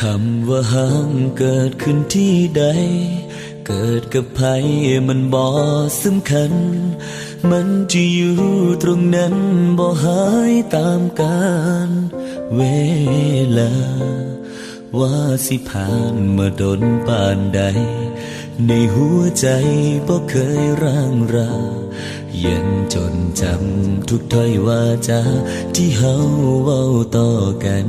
คำว่าห่างเกิดขึ้นที่ใด เกิดกับใครมันบ่สำคัญ มันจะอยู่ตรงนั้นบ่หายตามกาลเวลา ว่าสิผ่านมาดนปานใด ในหัวใจบ่เคยร่างรายังจนจำทุกถ้อยวาจาที่เฮาเว้าต่อกัน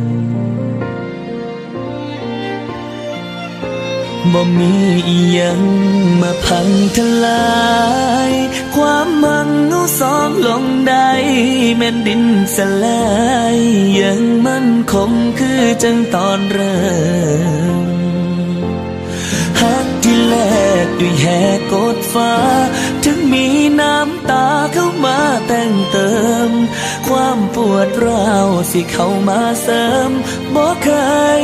บ่มีอียังมาพังทลาย ความมันเอาสองลงได้แม่นดินสลายยังมั่นคงคือจังตอนเริ่มหักที่แลกด้วยแหกกดฟ้า ถึงมีน้ำตาเข้ามาแต่งเติม ความปวดร้าวสิเข้ามาเสริมบ่เคย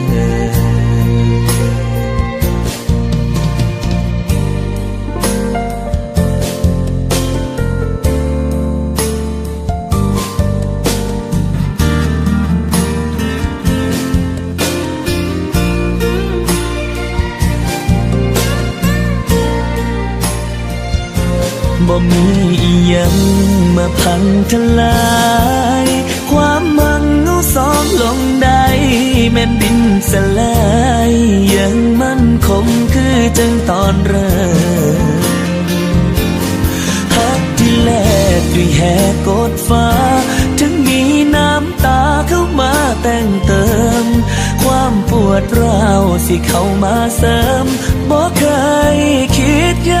บ่มีอียังมาพังทลาย ความมันเอาสองลงได้แม่นดินสลายยังมันคงคือจังตอนเริ่มหักที่แลกด้วยแหกกดฟ้า ถึงมีน้ำตาเข้ามาแต่งเติม ความปวดร้าวสิเข้ามาเสริมบ่เคยคิดย